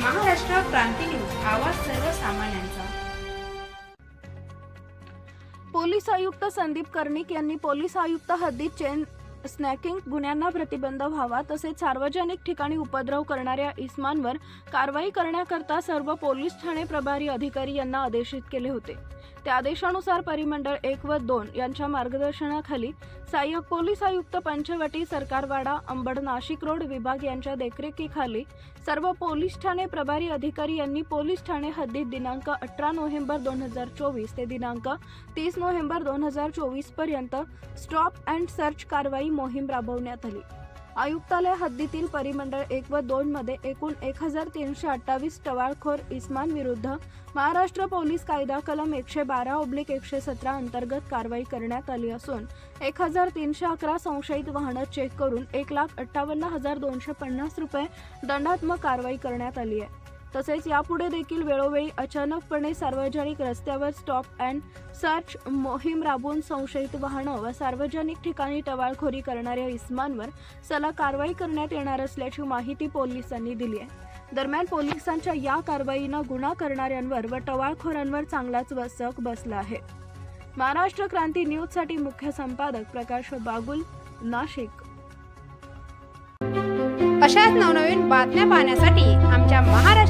महाराष्ट्र क्रांती news आवाज सर्वसामान्यांचा. Police आयुक्त संदीप कर्णिक यांनी पोलीस आयुक्त हद्दीत चेन स्नॅकिंग गुन्ह्यांना प्रतिबंध व्हावा तसेच सार्वजनिक ठिकाणी उपद्रव करणाऱ्या इस्मानवर कारवाई करण्याकरता सर्व पोलीस ठाणे प्रभारी अधिकारी यांना आदेशित केले होते. त्या आदेशानुसार परिमंडळ एक व दोन यांच्या मार्गदर्शनाखाली सहाय्यक पोलीस आयुक्त पंचवटी सरकारवाडा अंबड नाशिक रोड विभाग यांच्या देखरेखीखाली सर्व पोलीस ठाणे प्रभारी अधिकारी यांनी पोलीस ठाणे हद्दीत दिनांक अठरा नोव्हेंबर दोन हजार चोवीस ते दिनांक तीस नोव्हेंबर दोन हजार चोवीसपर्यंत स्टॉप अँड सर्च कारवाई मोहीम राबवण्यात आली. आयुक्तालय हद्दीतील परिमंडळ एक व दोन मध्ये एकूण एक हजार तीनशे अठ्ठावीस टवाळखोर इस्मांविरुद्ध महाराष्ट्र पोलीस कायदा कलम एकशे बारा ओब्लिक एकशे सतरा अंतर्गत कारवाई करण्यात आली असून एक हजार तीनशे अकरा संशयित वाहनं चेक करून एक लाख अठ्ठावन्न हजार दोनशे पन्नास रुपये दंडात्मक कारवाई करण्यात आली आहे. तसेच यापुढे देखील वेळोवेळी अचानकपणे सार्वजनिक रस्त्यावर स्टॉप अँड सर्च मोहीम राबवून संशयित वाहनं व सार्वजनिक ठिकाणी टवाळखोरी करणाऱ्या इस्मांवर सलग कारवाई करण्यात येणार असल्याची माहिती पोलिसांनी दिली आहे. दरम्यान पोलिसांच्या या कारवाईनं गुन्हा करणाऱ्यांवर व टवाळखोरांवर चांगलाच वसक बसला आहे. महाराष्ट्र क्रांती न्यूजसाठी मुख्य संपादक प्रकाश बागुल नाशिक. अशाच नवनवीन बातम्या पाहण्यासाठी आमच्या महाराष्ट्र